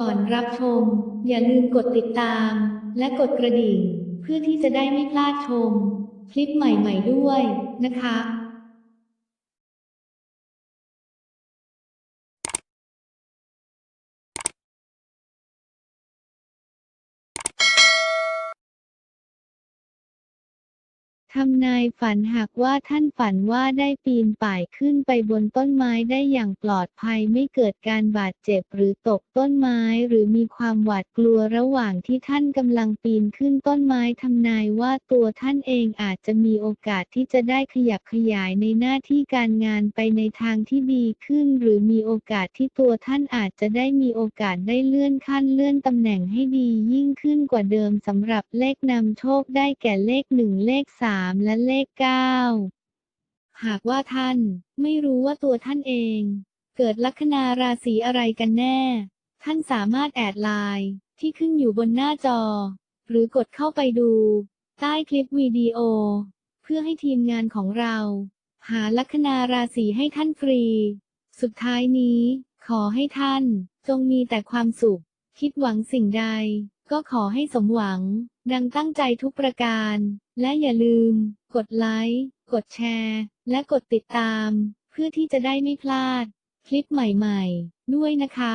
ก่อนรับชม อย่าลืมกดติดตาม และกดกระดิ่ง เพื่อที่จะได้ไม่พลาดชม คลิปใหม่ๆด้วยนะคะ ทำนายฝันหากว่าท่านฝันว่าได้ปีนป่ายขึ้นไปบนต้นไม้ได้อย่างปลอดภัยไม่เกิดการบาดเจ็บหรือตกต้นไม้หรือมีความหวาดกลัวระหว่างที่ท่านกำลังปีนขึ้นต้นไม้ทำนายว่าตัวท่านเองอาจจะมีโอกาสที่จะได้ขยับขยายในหน้าที่การงานไปในทางที่ดีขึ้น หรือมีโอกาสที่ตัวท่านอาจจะได้มีโอกาสได้เลื่อนขั้นเลื่อนตำแหน่งให้ดียิ่งขึ้นกว่าเดิมสำหรับเลขนำโชคได้แก่เลขหนึ่งเลขสามและเลขเก้าหากว่าท่านไม่รู้ว่าตัวท่านเอง เกิดลัคนาราศีอะไรกันแน่ ท่านสามารถแอดไลน์ที่ขึ้นอยู่บนหน้าจอ หรือกดเข้าไปดู ใต้คลิปวิดีโอ เพื่อให้ทีมงานของเรา หาลัคนาราศีให้ท่านฟรี สุดท้ายนี้ ขอให้ท่านจงมีแต่ความสุข คิดหวังสิ่งใด ก็ขอให้สมหวัง ดังตั้งใจทุกประการ และอย่าลืม กดไลค์ กดแชร์ และกดติดตาม เพื่อที่จะได้ไม่พลาด คลิปใหม่ๆ ด้วยนะคะ